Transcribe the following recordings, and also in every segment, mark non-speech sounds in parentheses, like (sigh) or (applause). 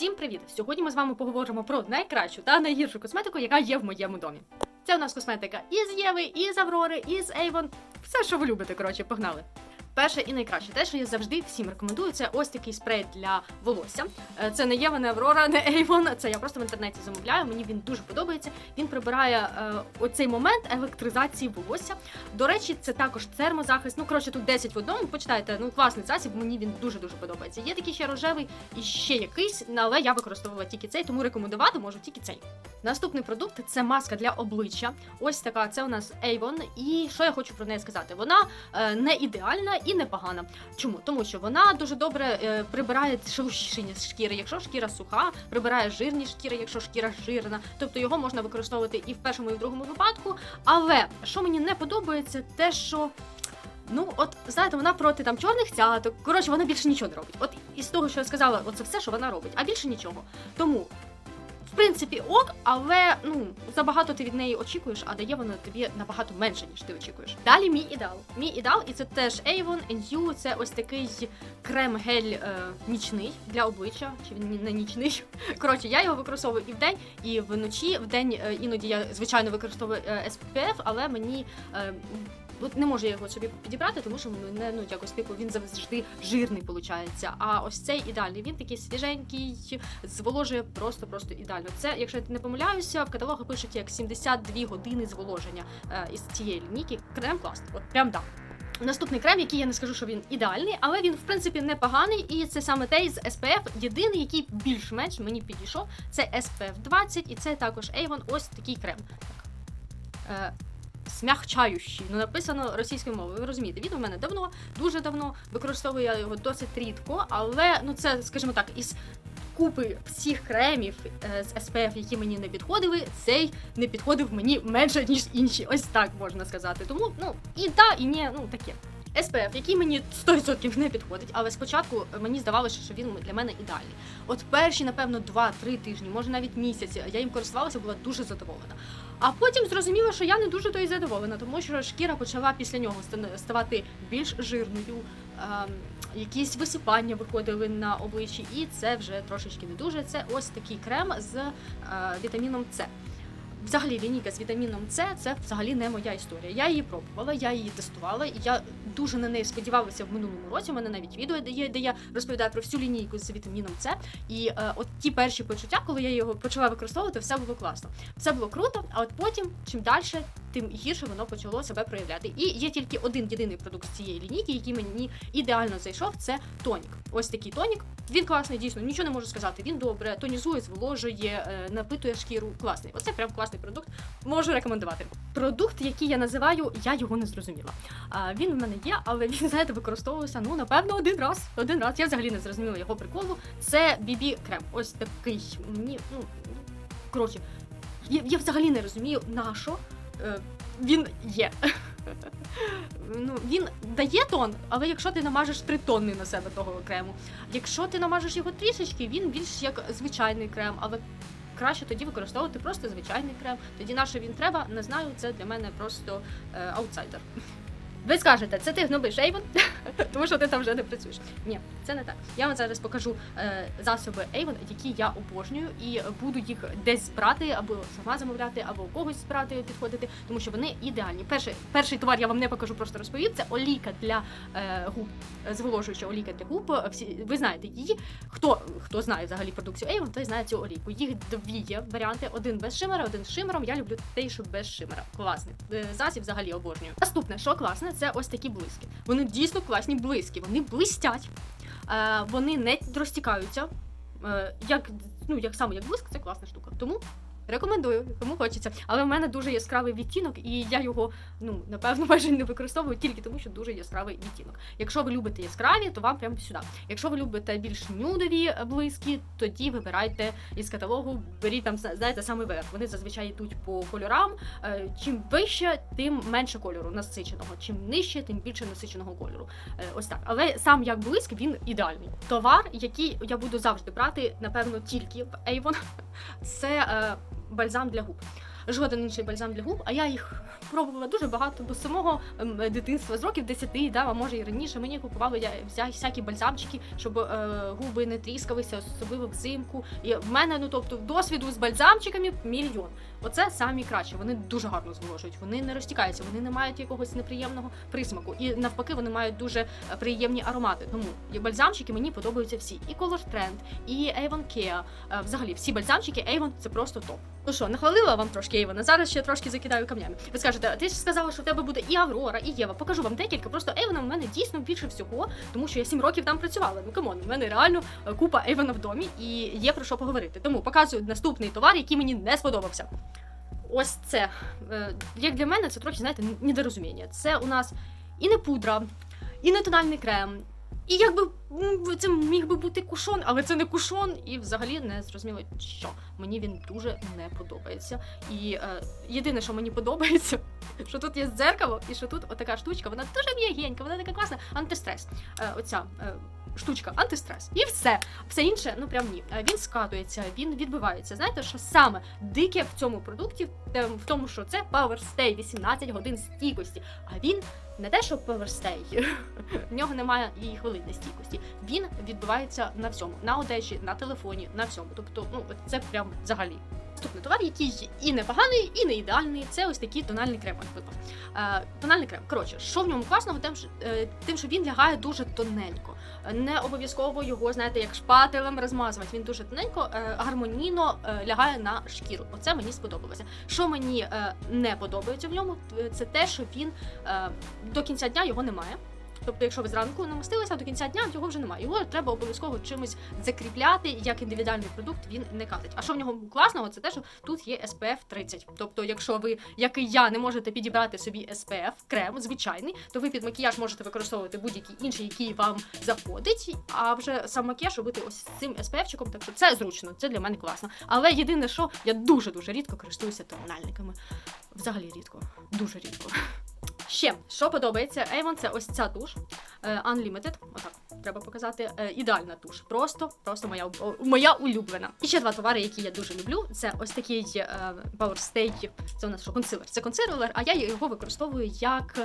Всім привіт! Сьогодні ми з вами поговоримо про найкращу та найгіршу косметику, яка є в моєму домі. Це у нас косметика із Єви, із Аврори, із Avon. Все, що ви любите, коротше, погнали. Перше і найкраще, те, що я завжди всім рекомендую, це ось такий спрей для волосся. Е, Це не Єва, не Аврора, не Avon, Це я просто в інтернеті замовляю. Мені він дуже подобається. Він прибирає е, оцей момент електризації волосся. До речі, це також термозахист. Ну коротше, тут 10 в одному. Почитайте, ну класний засіб. Мені він дуже дуже подобається. Є такий ще рожевий і ще якийсь, але я використовувала тільки цей, тому рекомендувати можу тільки цей. Наступний продукт це маска для обличчя. Ось така. Це у нас Avon. І що я хочу про неї сказати? Вона е, не ідеальна і не погана. Чому? Тому що вона дуже добре е, прибирає шелушіння шкіри, якщо шкіра суха, прибирає жирні шкіри, якщо шкіра жирна. Тобто його можна використовувати і в першому, і в другому випадку. Але що мені не подобається, те, що. Ну, от знаєте, вона проти там чорних цяток. Коротше, вона більше нічого не робить. От із того, що я сказала, оце все, що вона робить, а більше нічого. Тому, в принципі, ок, але ну забагато ти від неї очікуєш, а дає вона тобі набагато менше, ніж ти очікуєш. Далі мій ідеал. Мій ідеал, і це теж Avon NU, Це ось такий крем-гель е, нічний для обличчя. Чи він не нічний? (laughs) Коротше, я його використовую і вдень, і вночі. Вдень е, іноді я звичайно використовую е, SPF, але мені. Е, От не можу я його собі підібрати, тому що мене ну якось типу він завжди жирний виходить. А ось цей ідеальний. Він такий свіженький, зволожує просто-просто ідеально. Це, якщо я не помиляюся, в каталогу пишуть як 72 години зволоження е, із цієї лінійки. Крем класний. От прям да. Наступний крем, який я не скажу, що він ідеальний, але він в принципі непоганий, і це саме той з SPF. Єдиний, який більш-менш мені підійшов, це SPF 20, і це також Avon. Ось такий крем. Смягчаючий. Ну, написано російською мовою. Ви розумієте, він у мене давно, дуже давно. Використовую я його досить рідко, але ну це, скажімо так, із купи всіх кремів е, з SPF, які мені не підходили, цей не підходив мені менше, ніж інші. Ось так можна сказати. Тому ну і да, і ні, ну таке. SPF, який мені 100% не підходить, але спочатку мені здавалося, що він для мене ідеальний. От перші, напевно, 2-3 тижні, може навіть місяці, я їм користувалася, була дуже задоволена. А потім зрозуміла, що я не дуже то й задоволена, тому що шкіра почала після нього ставати більш жирною. ем, Якісь висипання виходили на обличчі, і це вже трошечки не дуже. Це ось такий крем з е, вітаміном С. Взагалі лінійка з вітаміном С це взагалі не моя історія. Я її пробувала, я її тестувала, і я дуже на неї сподівалася в минулому році. У мене навіть відео де є, де я розповідаю про всю лінійку з вітаміном С. І е, от ті перші почуття, коли я його почала використовувати, все було класно. Все було круто, а от потім, чим далі, тим гірше воно почало себе проявляти. І є тільки один єдиний продукт цієї лінійки, який мені ідеально зайшов. Це тонік. Ось такий тонік. Він класний, дійсно, нічого не можу сказати. Він добре тонізує, зволожує, е, напитує шкіру. Класний. Оце прям класний продукт. Можу рекомендувати. Продукт, який я називаю, я його не зрозуміла. А він в мене є, але він, знаєте, використовувався ну напевно один раз. Один раз. Я взагалі не зрозуміла його приколу. Це BB крем. Ось такий. Мені ну коротше, я, я взагалі не розумію, на що е, він є. Ну, він дає тон, але якщо ти намажеш три тонни на себе того крему, якщо ти намажеш його трішечки, він більш як звичайний крем, але краще тоді використовувати просто звичайний крем. Тоді на що він треба, не знаю, це для мене просто е, аутсайдер. Ви скажете, це ти гнобиш Avon, (laughs) тому що ти там вже не працюєш. Ні, це не так. Я вам зараз покажу е, засоби Avon, які я обожнюю, і буду їх десь брати, або сама замовляти, або у когось брати підходити, тому що вони ідеальні. Перший, перший товар я вам не покажу, просто розповім. Це олійка для е, губ, е, зволожуюча олійка для губ. Всі ви знаєте її. Хто хто знає взагалі продукцію Avon, той знає цю олійку. Їх дві є варіанти: один без шимера, один з шимером. Я люблю той, що без шимера. Класний Е, засіб взагалі обожнюю. Наступне, що класне, це ось такі блиски. Вони дійсно класні блиски. Вони блистять, вони не розтікаються. Е, як ну як саме як блиск, це класна штука. Тому рекомендую, кому хочеться. Але в мене дуже яскравий відтінок, і я його ну напевно (laughs) майже не використовую тільки тому, що дуже яскравий відтінок. Якщо ви любите яскраві, то вам прямо сюди. Якщо ви любите більш нюдові блиски, тоді вибирайте із каталогу, беріть там знаєте саме верх. Вони зазвичай йдуть по кольорам. Е, Чим вище, тим менше кольору насиченого. Чим нижче, тим більше насиченого кольору. Е, Ось так. Але сам як блиск він ідеальний. Товар, який я буду завжди брати, напевно, тільки в Avon, (laughs) це е, бальзам для губ. Жоден інший бальзам для губ, а я їх пробувала дуже багато, бо з самого ем, дитинства, з років 10, да, а може і раніше, мені купували я вся, всякі бальзамчики, щоб е, губи не тріскалися, особливо взимку. І в мене, ну тобто, досвіду з бальзамчиками мільйон. Оце самі краще. Вони дуже гарно зволожують, вони не розтікаються, вони не мають якогось неприємного присмаку. І навпаки, вони мають дуже е, приємні аромати. Тому бальзамчики мені подобаються всі. І Color Trend, і Avon Kea. Е, Взагалі, всі бальзамчики Avon це просто топ. Ну що, нахвалила вам трошки Avon, а зараз ще трошки закидаю камнями. Ви скажете, ти ж сказала, що в тебе буде і Аврора, і Єва. Покажу вам декілька. Просто Avon в мене дійсно більше всього, тому що я 7 років там працювала. Ну камон, в мене реально е, купа Avon в домі і є про що поговорити. Тому показую наступний товар, який мені не сподобався. Ось це. Е, Як для мене, це трохи, знаєте, недорозуміння. Це у нас і не пудра, і не тональний крем. І якби це міг би бути кушон, але це не кушон, і взагалі не зрозуміло, що мені він дуже не подобається. І е, єдине, що мені подобається, (laughs) що тут є дзеркало, і що тут отака штучка, вона дуже м'ягенька, вона така класна. Антистрес. Е, оця е, штучка, антистрес. І все. Все інше, ну прям ні. Е, Він скатується, він відбивається. Знаєте, що саме дике в цьому продукті, в тому, що це Power Stay 18 годин стійкості. А він не те, що Power Stay, (laughs) в нього немає і хвилини стійкості. Він відбувається на всьому, на одежі, на телефоні, на всьому. Тобто, ну це прям взагалі. Наступний товар, який і непоганий, і не ідеальний, це ось такий тональний крем. випав. Е, тональний крем. Коротше, що в ньому класного, тим, що, е, тим, що він лягає дуже тоненько. Не обов'язково його, знаєте, як шпателем розмазувати. Він дуже тоненько, е, гармонійно е, лягає на шкіру. Оце мені сподобалося. Що мені не подобається в ньому, це те, що він до кінця дня його немає. Тобто, якщо ви зранку намастилися, до кінця дня його вже немає. Його треба обов'язково чимось закріпляти, як індивідуальний продукт він не катить. А що в нього класного, це те, що тут є SPF 30. Тобто, якщо ви, як і я, не можете підібрати собі SPF крем звичайний, то ви під макіяж можете використовувати будь-який інший, який вам заходить. А вже сам макіяж робити ось цим SPF-чиком, так що це зручно, це для мене класно. Але єдине, що я дуже дуже рідко користуюся тональниками. Взагалі рідко, дуже рідко. Ще що подобається Avon, це ось ця туш е, Unlimited. Отак треба показати. Е, ідеальна туш. Просто, просто моя о, моя улюблена. І ще два товари, які я дуже люблю. Це ось такий е, Power Stay. Це у нас що консилер. Це консилер, а я його використовую як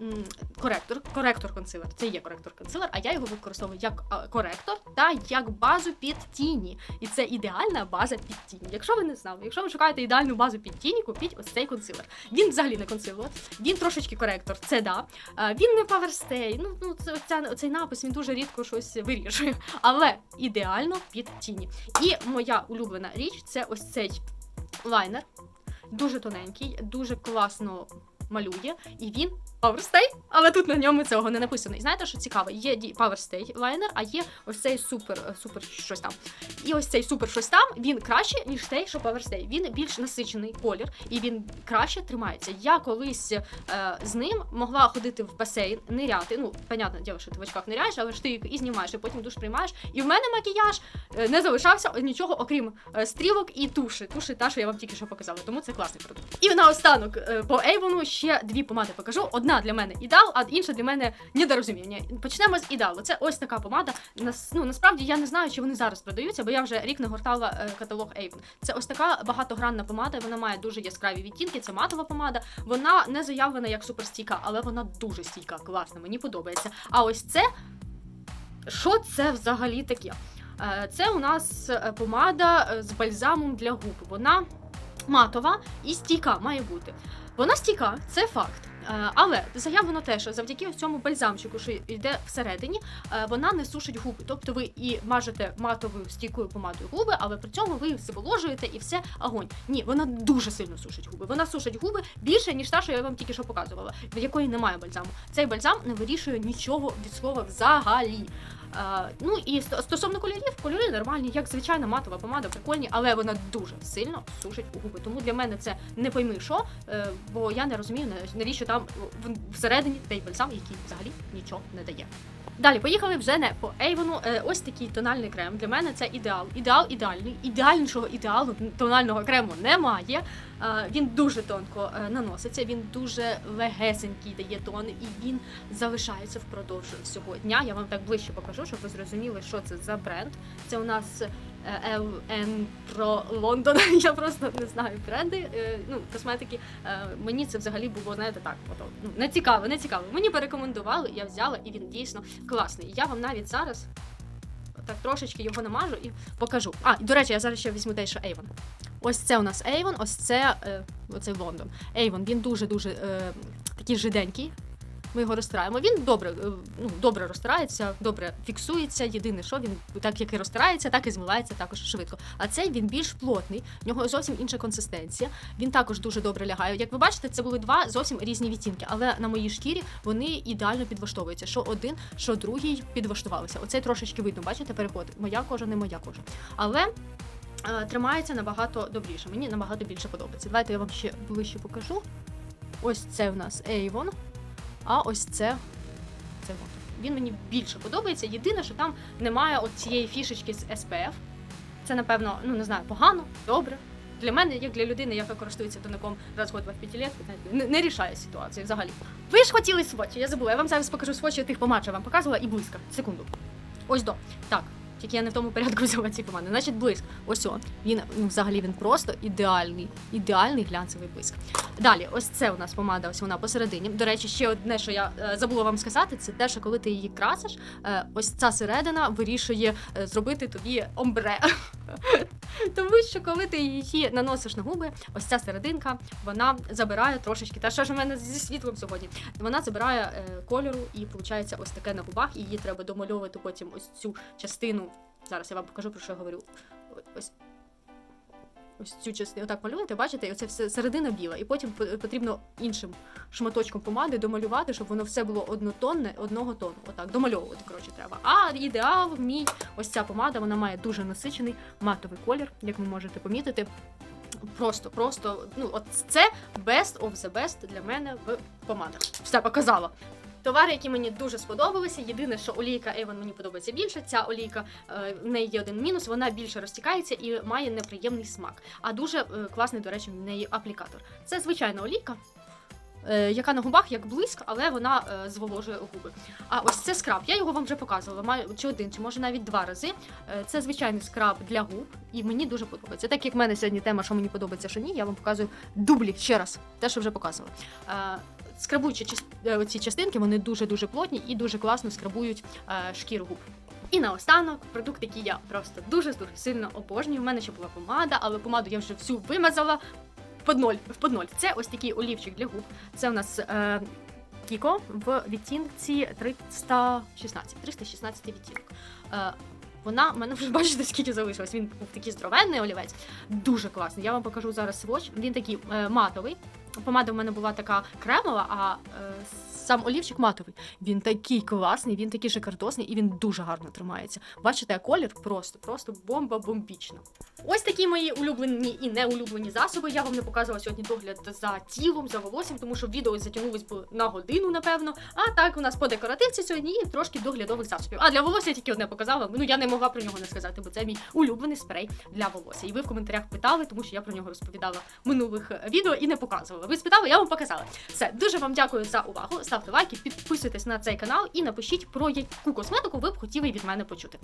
м, коректор. Коректор консилер. Це є коректор консилер, а я його використовую як е, коректор та як базу під тіні. І це ідеальна база під тіні. Якщо ви не знали, якщо ви шукаєте ідеальну базу під тіні, купіть ось цей консилер. Він взагалі не консилер, він трошечки коректор, це да. Е, Він не поверстей. Ну, ну це оця, цей напис він дуже рідко щось вирішує, але ідеально під тіні. І моя улюблена річ це ось цей лайнер. Дуже тоненький, дуже класно малює, і він Powerstay, але тут на ньому цього не написано. І знаєте, що цікаво? Є Powerstay лайнер, а є ось цей супер, е, супер щось там. І ось цей супер щось там, він краще, ніж цей, що Powerstay. Він більш насичений колір, і він краще тримається. Я колись е, з ним могла ходити в басейн, ниряти. Ну, понятне діло, що ти в очках ниряєш, але ж ти їх і знімаєш, і потім душ приймаєш. І в мене макіяж е, не залишався нічого, окрім е, стрілок і туші. Туші та, що я вам тільки що показала. Тому це класний продукт. І наостанок по Avon ще дві помади покажу. Одна для мене ідеал, а інша для мене недорозуміння. Почнемо з ідеалу. Це ось така помада. Нас, ну, насправді я не знаю, чи вони зараз продаються, бо я вже рік не гортала е, каталог Avon. Це ось така багатогранна помада. Вона має дуже яскраві відтінки. Це матова помада. Вона не заявлена як суперстійка, але вона дуже стійка, класна. Мені подобається. А ось це. Що це взагалі таке? Е, Це у нас е, помада з бальзамом для губ. Вона матова і стійка має бути. Вона стійка, це факт. Е, Але заявлено те, що завдяки цьому бальзамчику, що йде всередині, е, вона не сушить губи. Тобто ви і мажете матовою стійкою помадою губи, але при цьому ви все виложуєте і все огонь. Ні, вона дуже сильно сушить губи. Вона сушить губи більше, ніж та, що я вам тільки що показувала, в якої немає бальзаму. Цей бальзам не вирішує нічого від слова взагалі. Е, ну і ст- стосовно кольорів, кольори нормальні, як звичайна матова помада, прикольні, але вона дуже сильно сушить губи. Тому для мене це не пойми що, е, бо я не розумію, навіщо там в- всередині той бальзам, який взагалі нічого не дає. Далі поїхали вже не по Ейвону. Е, ось такий тональний крем. Для мене це ідеал. Ідеал ідеальний. Ідеальнішого ідеалу тонального крему немає. Він дуже тонко е, наноситься, він дуже легесенький дає тон, і він залишається впродовж всього дня. Я вам так ближче покажу, щоб ви зрозуміли, що це за бренд. Це у нас е, LN Pro London. (laughs) Я просто не знаю бренди. е, Ну, косметики. Мені це взагалі було, знаєте, так, ну, не цікаво, не цікаво. Мені порекомендували, я взяла, і він дійсно класний. Я вам навіть зараз так трошечки його намажу і покажу. А, до речі, я зараз ще візьму те, що Avon. Ось це у нас Avon, ось це е, оцей Лондон. Avon, він дуже-дуже е, такий жиденький. Ми його розтираємо. Він добре, е, ну, добре розтирається, добре фіксується. Єдине, що він так як і розтирається, так і змивається також швидко. А цей він більш плотний, в нього зовсім інша консистенція. Він також дуже добре лягає. Як ви бачите, це були два зовсім різні відтінки, але на моїй шкірі вони ідеально підлаштовуються. Що один, що другий підлаштувалися. Оцей трошечки видно, бачите, переход. Моя кожа, не моя кожа. Але. Е, Тримається набагато добріше. Мені набагато більше подобається. Давайте я вам ще ближче покажу. Ось це в нас Avon. А ось це. це от. Він мені більше подобається. Єдине, що там немає цієї фішечки з SPF. Це, напевно, ну не знаю, погано, добре. Для мене, як для людини, яка користується тоником раз год в п'ятилетку, не, не рішає ситуації взагалі. Ви ж хотіли свочі, я забула. Я вам зараз покажу свочі тих помад, що я вам показувала, і близько. Секунду. Ось до. Так. Тільки я не в тому порядку (laughs) взяла ці команди. Значить, блиск. Ось о. Він ну, взагалі він просто ідеальний, ідеальний глянцевий блиск. Далі, ось це у нас помада, ось вона посередині. До речі, ще одне, що я е, забула вам сказати, це те, що коли ти її красиш, е, ось ця середина вирішує е, зробити тобі омбре. (laughs) (laughs) Тому що коли ти її наносиш на губи, ось ця серединка вона забирає трошечки. Та що ж у мене зі світлом сьогодні? Вона забирає е, кольору і виходить ось таке на губах, і її треба домальовувати потім ось цю частину. Зараз я вам покажу про що я говорю. Ось. Ось цю частину отак малюєте, бачите, і оце все середина біла, і потім потрібно іншим шматочком помади домалювати, щоб воно все було однотонне, одного тону. Отак, домальовувати, коротше, треба. А ідеал мій, ось ця помада, вона має дуже насичений матовий колір, як ви можете помітити. Просто, просто, ну, от це best of the best для мене в помадах. Все показала. Товари, які мені дуже сподобалися. Єдине, що олійка Avon мені подобається більше. Ця олійка е, в неї є один мінус, вона більше розтікається і має неприємний смак. А дуже е, класний, до речі, в неї аплікатор. Це звичайна олійка. е, Яка на губах як блиск, але вона е, зволожує губи. А ось це скраб. Я його вам вже показувала. Маю чи один, чи може навіть два рази. Це звичайний скраб для губ, і мені дуже подобається. Так як в мене сьогодні тема, що мені подобається, що ні, я вам показую дублі ще раз, те, що вже показувала. Е, Скрабуючі е, ці частинки, вони дуже дуже плотні і дуже класно скрабують е, шкіру губ. І наостанок продукт, який я просто дуже дуже сильно обожнюю. У мене ще була помада, але помаду я вже всю вимазала в ноль. В ноль. Це ось такий олівчик для губ. Це у нас е, Кіко в відтінці 316. 316 відтінок. Е, вона мене вже (laughs) бачите, скільки залишилось. Він такий здоровенний олівець. Дуже класний. Я вам покажу зараз сводч. Він такий е, матовий. Помада в мене була така кремова, а е, сам олівчик матовий. Він такий класний, він такий шикардосний і він дуже гарно тримається. Бачите, колір просто, просто бомба бомбічна. Ось такі мої улюблені і неулюблені засоби. Я вам не показувала сьогодні догляд за тілом, за волоссям, тому що відео затягнулось би на годину, напевно. А так у нас по декоративці сьогодні і трошки доглядових засобів. А для волосся я тільки одне показала. Ну я не могла про нього не сказати, бо це мій улюблений спрей для волосся. І ви в коментарях питали, тому що я про нього розповідала в минулих е, відео і не показувала. Ви спитали, я вам показала. Все, дуже вам дякую за увагу. Ставте лайки, підписуйтесь на цей канал і напишіть про яку косметику ви б хотіли від мене почути.